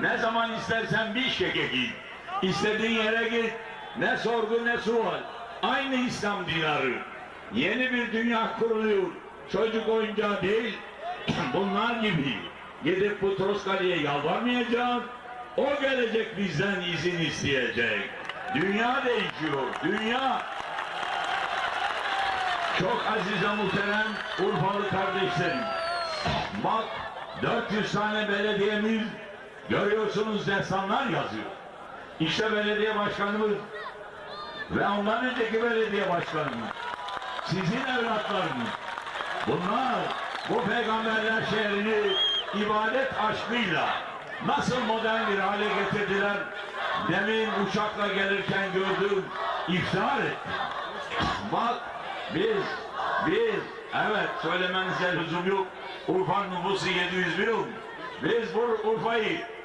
Ne zaman istersen bir şeke git. İstediğin yere git. Ne sorgu ne sual. Aynı İslam dinarı. Yeni bir dünya kuruluyor. Çocuk oyuncağı değil. Bunlar gibi. Gidip bu Troskali'ye yalvarmayacağız. O gelecek bizden izin isteyecek. Dünya değişiyor. Dünya çok aziz ve muhterem Urfalı kardeşlerim. Bak 400 tane belediyemiz görüyorsunuz destanlar yazıyor. İşte belediye başkanımız ve ondan önceki belediye başkanımız. Sizin evlatlarınız. Bunlar bu peygamberler şehrini ibadet aşkıyla nasıl modern bir hale getirdiler. Demin uçakla gelirken gördüm, iftihar ettim. Bak biz, biz, evet söylemenize lüzum yok. Urfa'nın nüfusu 700 bin. Biz bu Urfa'yı